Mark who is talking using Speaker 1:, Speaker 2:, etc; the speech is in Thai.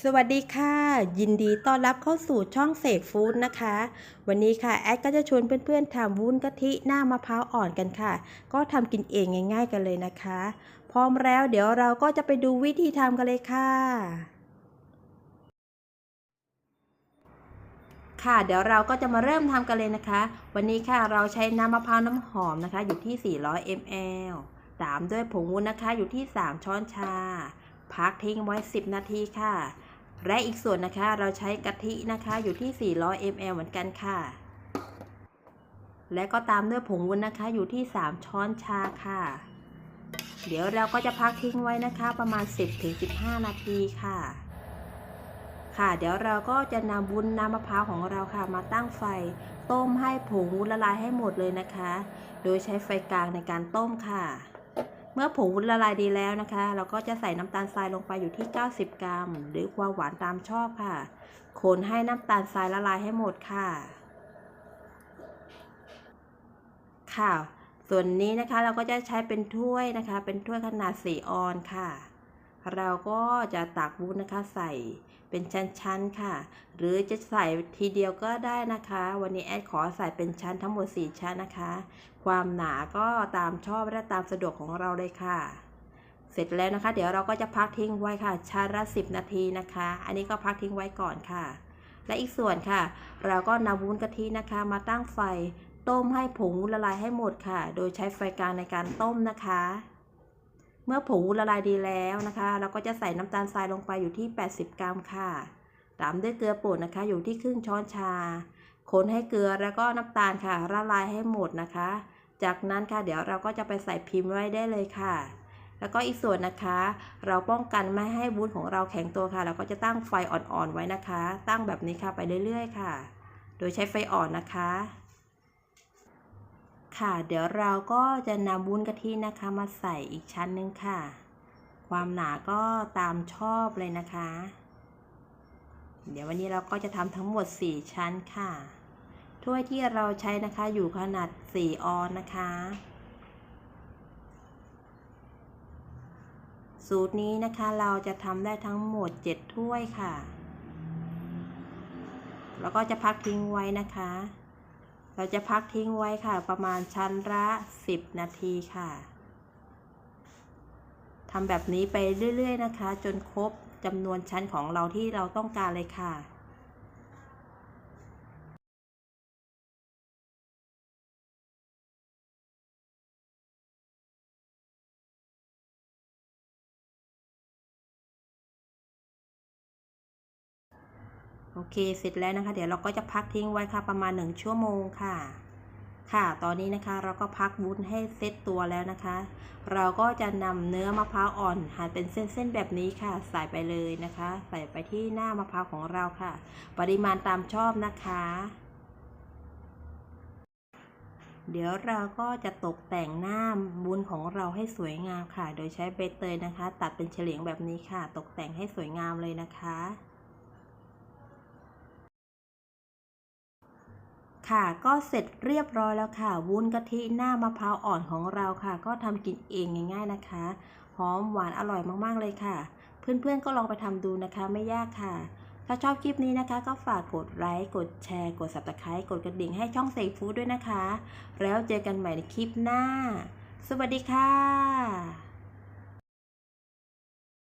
Speaker 1: สวัสดีค่ะ ยินดีต้อนรับเข้าสู่ช่องเสกฟู้ดนะคะ วันนี้ค่ะ แอดก็จะชวนเพื่อนๆทำวุ้นกะทิหน้ามะพร้าวอ่อนกันค่ะ ก็ทำกินเองง่าย ๆ กันเลยนะคะ พร้อมแล้วเดี๋ยวเราก็จะไปดูวิธีทำกันเลยค่ะ ค่ะ เดี๋ยวเราก็จะมาเริ่มทำกันเลยนะคะ วันนี้ค่ะเราใช้น้ำมะพร้าวน้ำหอมนะคะ อยู่ที่ 400 ml ตามด้วยผงวุ้นนะคะอยู่ที่ 3 ช้อนชา พักทิ้งไว้ 10 นาทีค่ะ และอีกส่วนนะคะเราใช้กะทินะคะอยู่ที่ 400 ml เหมือนกันค่ะ และก็ตามด้วยผงวุ้นนะคะอยู่ที่ 3 ช้อนชาค่ะ เดี๋ยวเราก็จะพักทิ้งไว้นะคะประมาณ 10-15 นาทีค่ะ ค่ะ เดี๋ยวเราก็จะนำวุ้นน้ำมะพร้าวของเราค่ะ มาตั้งไฟ ต้มให้ผงวุ้นละลายให้หมดเลยนะคะ โดยใช้ไฟกลางในการต้มค่ะ เมื่อผงวุ้นละลายดีแล้วนะคะ เราก็จะใส่น้ำตาลทรายลงไปอยู่ที่ 90 กรัม หรือความหวานตามชอบค่ะ คนให้น้ำตาลทรายละลายให้หมดค่ะ ค่ะ ส่วนนี้นะคะเราก็จะใช้เป็นถ้วยนะคะ เป็นถ้วยขนาด 4 ออนค่ะ เราก็จะตักวุ้นนะคะใส่เป็นชั้นๆค่ะ หรือจะใส่ทีเดียวก็ได้นะคะ วันนี้แอดขอใส่เป็นชั้นทั้งหมด 4 ชั้นนะคะ ความหนาก็ตามชอบและตามสะดวกของเราเลยค่ะ เสร็จแล้วนะคะ เดี๋ยวเราก็จะพักทิ้งไว้ค่ะชาละ 10 นาทีนะคะ อันนี้ก็พักทิ้งไว้ก่อนค่ะ และอีกส่วนค่ะ เราก็นำวุ้นกะทินะคะ มาตั้งไฟต้มให้ผงละลายให้หมดค่ะ โดยใช้ไฟกลางในการต้มนะคะ เมื่อผงวุ้นละลายดีแล้วนะคะ เราก็จะใส่น้ำตาลทรายลงไปอยู่ที่ 80 กรัมค่ะ ตามด้วยเกลือป่นนะคะ อยู่ที่ครึ่งช้อนชา คนให้เกลือแล้วก็น้ำตาลค่ะละลายให้หมดนะคะ จากนั้นค่ะเดี๋ยวเราก็จะไปใส่พิมพ์ไว้ได้เลยค่ะ แล้วก็อีกส่วนนะคะ เราป้องกันไม่ให้วุ้นของเราแข็งตัวค่ะ เราก็จะตั้งไฟอ่อนๆไว้นะคะ ตั้งแบบนี้ค่ะไปเรื่อยๆ ค่ะ โดยใช้ไฟอ่อนนะคะ ค่ะ เดี๋ยวเราก็จะนำวุ้นกะทินะคะมาใส่อีกชั้นหนึ่งค่ะ ความหนาก็ตามชอบเลยนะคะ เดี๋ยววันนี้เราก็จะทำทั้งหมด 4 ชั้นค่ะ ถ้วยที่เราใช้นะคะอยู่ขนาด 4 ออนนะคะ สูตรนี้นะคะเราจะทำได้ทั้งหมด 7 ถ้วยค่ะ แล้วก็จะพักทิ้งไว้นะคะ เราจะพักทิ้งไว้ค่ะ ประมาณชั้นละ 10 นาทีค่ะทำแบบนี้ไปเรื่อย ๆ นะคะ จนครบจำนวนชั้นของเราที่เราต้องการเลยค่ะ โอเค เสร็จแล้วนะคะ เดี๋ยวเราก็จะพักทิ้งไว้ค่ะประมาณ 1 ชั่วโมงค่ะ ค่ะ ตอนนี้นะคะเราก็พักวุ้นให้เซตตัวแล้วนะคะ เราก็จะนำเนื้อมะพร้าวอ่อนหั่นเป็นเส้นๆแบบนี้ค่ะ ใส่ไปเลยนะคะ ใส่ไปที่หน้ามะพร้าวของเราค่ะ ปริมาณตามชอบนะคะเดี๋ยวเราก็จะตกแต่งหน้าบุญของเราให้สวยงามค่ะ โดยใช้ใบเตยนะคะ ตัดเป็นเฉลียงแบบนี้ค่ะ ตกแต่งให้สวยงามเลยนะคะ ค่ะก็เสร็จเรียบร้อยแล้วค่ะ วุ้นกะทิหน้ามะพร้าวอ่อนของเราค่ะ ก็ทำกินเองง่าย ๆนะคะ หอมหวานอร่อยมากๆเลยค่ะ เพื่อนๆก็ลองไปทำดูนะคะไม่ยากค่ะ ถ้าชอบคลิปนี้นะคะ ก็ฝากกดไลค์กดแชร์ กด subscribe กดกระดิ่งให้ช่องเซฟู้ดด้วยนะคะ แล้วเจอกันใหม่ในคลิปหน้า สวัสดีค่ะ